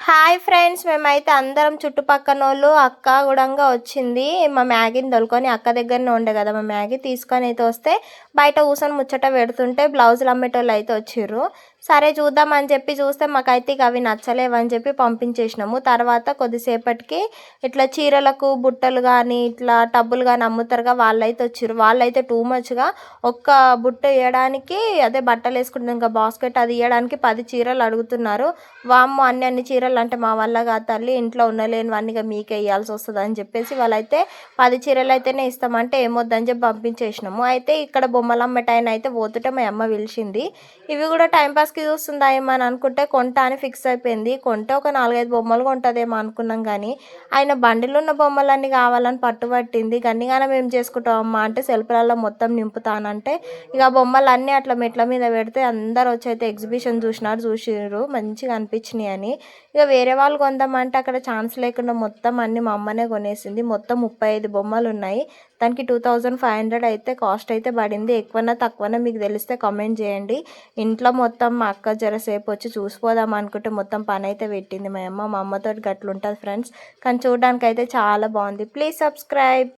Hi friends మేమైతే అందరం చుట్టుపక్కన వాళ్ళు అక్క కూడా వచ్చింది. మా మ్యాగీని దొలుకొని అక్క దగ్గరనే ఉండే కదా మా మ్యాగీ తీసుకొని అయితే వస్తే బయట కూర్చొని ముచ్చట పెడుతుంటే బ్లౌజులు అమ్మేటోళ్ళు అయితే వచ్చిర్రు. సరే చూద్దామని చెప్పి చూస్తే మాకైతే ఇక అవి నచ్చలేవని చెప్పి పంపించేసినాము. తర్వాత కొద్దిసేపటికి ఇట్లా చీరలకు బుట్టలు కానీ ఇట్లా టబ్బులు కానీ అమ్ముతారుగా వాళ్ళైతే వచ్చారు వాళ్ళైతే టూ మచ్గా ఒక్క బుట్ట ఇవ్వడానికి అదే బట్టలు వేసుకుంటే ఇంకా బాస్కెట్ అది ఇవ్వడానికి పది చీరలు అడుగుతున్నారు. వామ్మ అన్ని అన్ని చీరలు అంటే మా వల్ల కాదు తల్లి ఇంట్లో ఉండలేనివన్నీగా ఇక మీకే ఇవ్వాల్సి వస్తుంది అని చెప్పేసి వాళ్ళైతే పది చీరలు అయితేనే ఇస్తామంటే ఏమొద్దని చెప్పి పంపించేసినాము. అయితే ఇక్కడ బొమ్మలు అమ్మటాయన అయితే పోతుంటే మా అమ్మ పిలిచింది. ఇవి కూడా టైంపాస్కి చూస్తుందా ఏమో అని అనుకుంటే కొంట అని ఫిక్స్ అయిపోయింది. కొంటే ఒక నాలుగైదు బొమ్మలు కొంటుందేమో అనుకున్నాం కానీ ఆయన బండిలో ఉన్న బొమ్మలన్నీ కావాలని పట్టుబట్టింది. గన్నిగానం మేము చేసుకుంటాం అమ్మ అంటే సెల్ఫ్లలో మొత్తం నింపుతానంటే ఇక బొమ్మలు అన్నీ అట్లా మెట్ల మీద పెడితే అందరు వచ్చి అయితే ఎగ్జిబిషన్ చూసినారు చూసిర్రు. మంచిగా అనిపించినాయి అని. ఇక వేరే వాళ్ళు కొందామంటే అక్కడ ఛాన్స్ లేకుండా మొత్తం అన్ని మా అమ్మనే కొనేసింది. మొత్తం ముప్పై ఐదు బొమ్మలు ఉన్నాయి దానికి టూ థౌజండ్ ఫైవ్ హండ్రెడ్ అయితే కాస్ట్ అయితే పడింది. ఎక్కువనా తక్కువనా మీకు తెలిస్తే కామెంట్ చేయండి. ఇంట్లో మొత్తం మా అక్క జరసేపు వచ్చి చూసిపోదాం అనుకుంటే మొత్తం పని అయితే పెట్టింది మా అమ్మ. మా అమ్మతో గట్లుంటుంది ఫ్రెండ్స్ కానీ చూడడానికి అయితే చాలా బాగుంది. Please subscribe